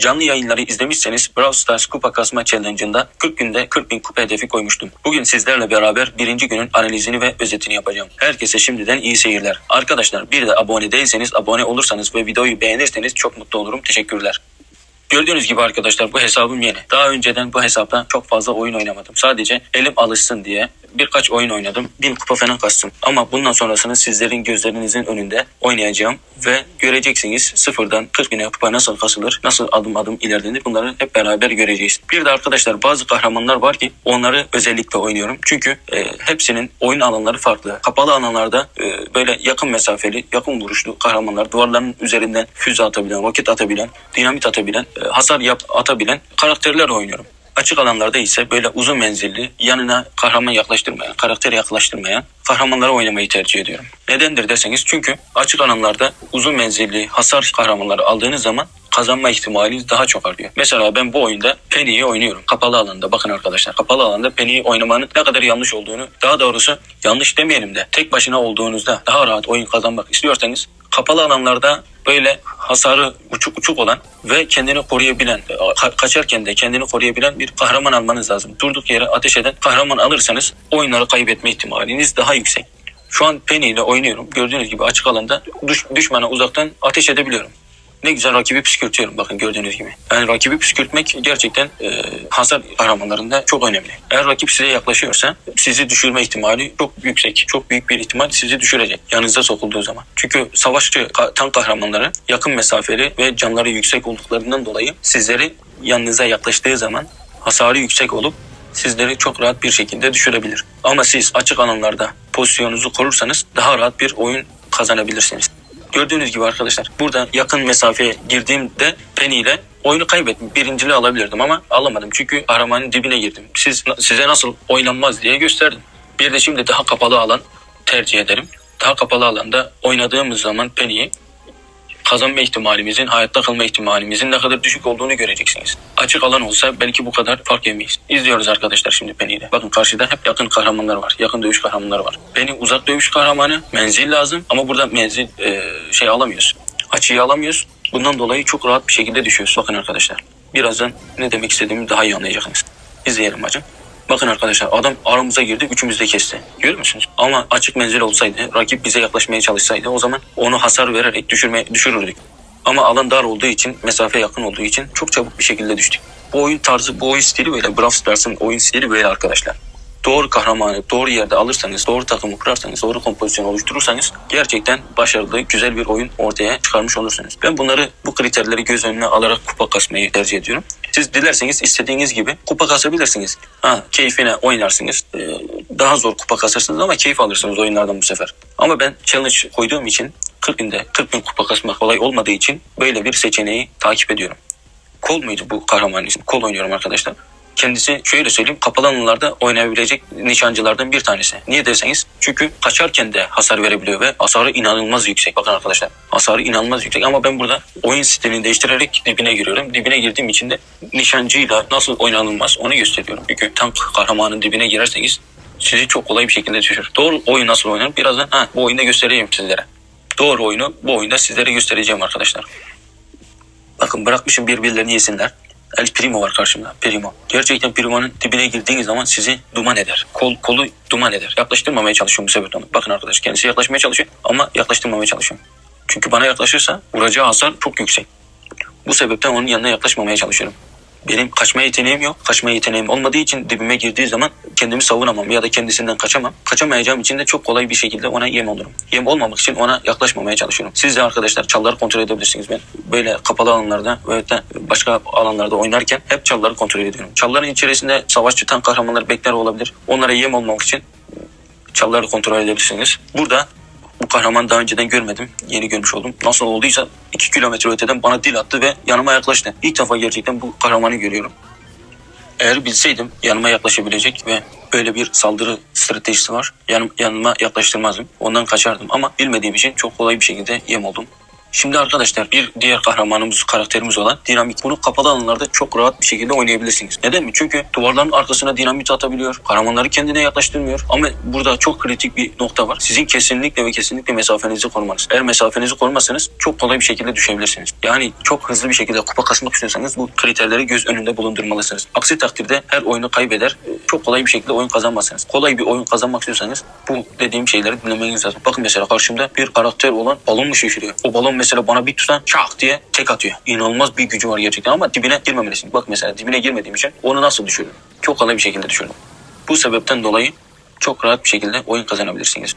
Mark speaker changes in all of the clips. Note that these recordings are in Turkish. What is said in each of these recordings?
Speaker 1: Canlı yayınları izlemişseniz Brawl Stars kupa kasma challenge'ında 40 günde 40 bin kupa hedefi koymuştum. Bugün sizlerle beraber birinci günün analizini ve özetini yapacağım. Herkese şimdiden iyi seyirler. Arkadaşlar bir de abone değilseniz abone olursanız ve videoyu beğenirseniz çok mutlu olurum. Teşekkürler. Gördüğünüz gibi arkadaşlar bu hesabım yeni. Daha önceden bu hesapta çok fazla oyun oynamadım. Sadece elim alışsın diye birkaç oyun oynadım. Bin kupa falan kastım. Ama bundan sonrasını sizlerin gözlerinizin önünde oynayacağım. Ve göreceksiniz sıfırdan 40 bine kupa nasıl kasılır, nasıl adım adım ilerlenir bunları hep beraber göreceğiz. Bir de arkadaşlar bazı kahramanlar var ki onları özellikle oynuyorum. Çünkü e, hepsinin oyun alanları farklı. Kapalı alanlarda e, böyle yakın mesafeli, yakın vuruşlu kahramanlar, duvarların üzerinden füze atabilen, roket atabilen, dinamit atabilen, e, hasar yap atabilen karakterler oynuyorum. Açık alanlarda ise böyle uzun menzilli, yanına kahraman yaklaştırmayan, karakter yaklaştırmayan kahramanları oynamayı tercih ediyorum. Nedendir deseniz çünkü açık alanlarda uzun menzilli hasar kahramanları aldığınız zaman kazanma ihtimaliniz daha çok artıyor. Mesela ben bu oyunda Penny'yi oynuyorum. Kapalı alanda bakın arkadaşlar. Kapalı alanda Penny'yi oynamanın ne kadar yanlış olduğunu daha doğrusu yanlış demeyelim de tek başına olduğunuzda daha rahat oyun kazanmak istiyorsanız kapalı alanlarda böyle hasarı uçuk uçuk olan ve kendini koruyabilen, ka- kaçarken de kendini koruyabilen bir kahraman almanız lazım. Durduk yere ateş eden kahraman alırsanız oyunları kaybetme ihtimaliniz daha yüksek. Şu an Penny ile oynuyorum. Gördüğünüz gibi açık alanda düş, düşmana uzaktan ateş edebiliyorum. Ne güzel rakibi püskürtüyorum bakın gördüğünüz gibi. Yani rakibi püskürtmek gerçekten e, hasar kahramanlarında çok önemli. Eğer rakip size yaklaşıyorsa sizi düşürme ihtimali çok yüksek. Çok büyük bir ihtimal sizi düşürecek yanınıza sokulduğu zaman. Çünkü savaşçı tank kahramanları yakın mesafeli ve canları yüksek olduklarından dolayı sizleri yanınıza yaklaştığı zaman hasarı yüksek olup sizleri çok rahat bir şekilde düşürebilir. Ama siz açık alanlarda pozisyonunuzu korursanız daha rahat bir oyun kazanabilirsiniz. Gördüğünüz gibi arkadaşlar burada yakın mesafeye girdiğimde Penny ile oyunu kaybettim. Birinciliği alabilirdim ama alamadım. Çünkü kahramanın dibine girdim. Siz size nasıl oynanmaz diye gösterdim. Bir de şimdi daha kapalı alan tercih ederim. Daha kapalı alanda oynadığımız zaman Penny'yi kazanma ihtimalimizin, hayatta kalma ihtimalimizin ne kadar düşük olduğunu göreceksiniz. Açık alan olsa belki bu kadar fark yemeyiz. İzliyoruz arkadaşlar şimdi Penny'de. Bakın karşıda hep yakın kahramanlar var. Yakın dövüş kahramanları var. Penny uzak dövüş kahramanı. Menzil lazım ama burada menzil e, şey alamıyoruz. Açıyı alamıyoruz. Bundan dolayı çok rahat bir şekilde düşüyoruz. Bakın arkadaşlar. Birazdan ne demek istediğimi daha iyi anlayacaksınız. İzleyelim hacım. Bakın arkadaşlar adam aramıza girdi üçümüz de kesti. Görüyor musunuz? Ama açık menzil olsaydı rakip bize yaklaşmaya çalışsaydı o zaman onu hasar vererek düşürme, düşürürdük. Ama alan dar olduğu için mesafe yakın olduğu için çok çabuk bir şekilde düştük. Bu oyun tarzı bu oyun stili böyle. Brawl Stars'ın oyun stili böyle arkadaşlar. Doğru kahramanı doğru yerde alırsanız, doğru takımı kurarsanız, doğru kompozisyon oluşturursanız gerçekten başarılı, güzel bir oyun ortaya çıkarmış olursunuz. Ben bunları, bu kriterleri göz önüne alarak kupa kasmayı tercih ediyorum. Siz dilerseniz istediğiniz gibi kupa kasabilirsiniz. Ha, keyfine oynarsınız. Ee, daha zor kupa kasarsınız ama keyif alırsınız oyunlardan bu sefer. Ama ben challenge koyduğum için 40 günde 40 bin kupa kasmak kolay olmadığı için böyle bir seçeneği takip ediyorum. Kol muydu bu kahramanın ismi? Kol oynuyorum arkadaşlar. Kendisi şöyle söyleyeyim kapalı alanlarda oynayabilecek nişancılardan bir tanesi. Niye derseniz çünkü kaçarken de hasar verebiliyor ve hasarı inanılmaz yüksek. Bakın arkadaşlar hasarı inanılmaz yüksek ama ben burada oyun stilini değiştirerek dibine giriyorum. Dibine girdiğim için de nişancıyla nasıl oynanılmaz onu gösteriyorum. Çünkü tank kahramanın dibine girerseniz sizi çok kolay bir şekilde düşürür. Doğru oyun nasıl oynanır birazdan ha, bu oyunda göstereyim sizlere. Doğru oyunu bu oyunda sizlere göstereceğim arkadaşlar. Bakın bırakmışım birbirlerini yesinler. El Primo var karşımda. Primo. Gerçekten Primo'nun dibine girdiğiniz zaman sizi duman eder. Kol, kolu duman eder. Yaklaştırmamaya çalışıyorum bu sebepten. Bakın arkadaş kendisi yaklaşmaya çalışıyor ama yaklaştırmamaya çalışıyorum. Çünkü bana yaklaşırsa vuracağı hasar çok yüksek. Bu sebepten onun yanına yaklaşmamaya çalışıyorum. Benim kaçma yeteneğim yok. Kaçma yeteneğim olmadığı için dibime girdiği zaman kendimi savunamam ya da kendisinden kaçamam. Kaçamayacağım için de çok kolay bir şekilde ona yem olurum. Yem olmamak için ona yaklaşmamaya çalışıyorum. Siz de arkadaşlar çalları kontrol edebilirsiniz. Ben böyle kapalı alanlarda ve de başka alanlarda oynarken hep çalları kontrol ediyorum. Çalların içerisinde savaşçı tank kahramanları bekler olabilir. Onlara yem olmamak için çalları kontrol edebilirsiniz. Burada bu kahraman daha önceden görmedim. Yeni görmüş oldum. Nasıl olduysa 2 kilometre öteden bana dil attı ve yanıma yaklaştı. İlk defa gerçekten bu kahramanı görüyorum. Eğer bilseydim yanıma yaklaşabilecek ve böyle bir saldırı stratejisi var. Yanım, yanıma yaklaştırmazdım. Ondan kaçardım ama bilmediğim için çok kolay bir şekilde yem oldum. Şimdi arkadaşlar bir diğer kahramanımız, karakterimiz olan dinamit. Bunu kapalı alanlarda çok rahat bir şekilde oynayabilirsiniz. Neden mi? Çünkü duvarların arkasına dinamit atabiliyor. Kahramanları kendine yaklaştırmıyor. Ama burada çok kritik bir nokta var. Sizin kesinlikle ve kesinlikle mesafenizi korumanız. Eğer mesafenizi korumazsanız çok kolay bir şekilde düşebilirsiniz. Yani çok hızlı bir şekilde kupa kasmak istiyorsanız bu kriterleri göz önünde bulundurmalısınız. Aksi takdirde her oyunu kaybeder. Çok kolay bir şekilde oyun kazanmazsınız. Kolay bir oyun kazanmak istiyorsanız bu dediğim şeyleri dinlemeniz lazım. Bakın mesela karşımda bir karakter olan balon mu şişiriyor? O balon mesela bana bir tutan şak diye tek atıyor. İnanılmaz bir gücü var gerçekten ama dibine girmemelisin. Bak mesela dibine girmediğim için onu nasıl düşürdüm? Çok kolay bir şekilde düşürdüm. Bu sebepten dolayı çok rahat bir şekilde oyun kazanabilirsiniz.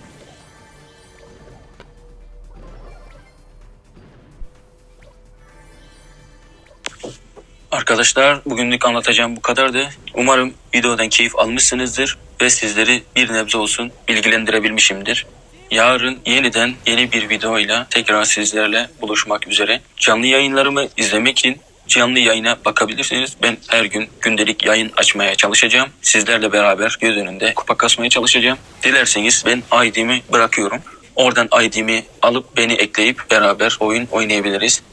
Speaker 1: Arkadaşlar bugünlük anlatacağım bu kadardı. Umarım videodan keyif almışsınızdır ve sizleri bir nebze olsun bilgilendirebilmişimdir. Yarın yeniden yeni bir videoyla tekrar sizlerle buluşmak üzere. Canlı yayınlarımı izlemek için canlı yayına bakabilirsiniz. Ben her gün gündelik yayın açmaya çalışacağım. Sizlerle beraber göz önünde kupa kasmaya çalışacağım. Dilerseniz ben ID'mi bırakıyorum. Oradan ID'mi alıp beni ekleyip beraber oyun oynayabiliriz.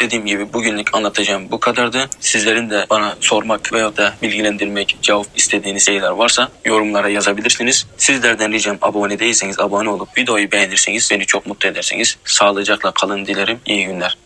Speaker 1: Dediğim gibi bugünlük anlatacağım bu kadardı. Sizlerin de bana sormak veya da bilgilendirmek, cevap istediğiniz şeyler varsa yorumlara yazabilirsiniz. Sizlerden ricam abone değilseniz abone olup videoyu beğenirseniz beni çok mutlu ederseniz sağlıcakla kalın dilerim. İyi günler.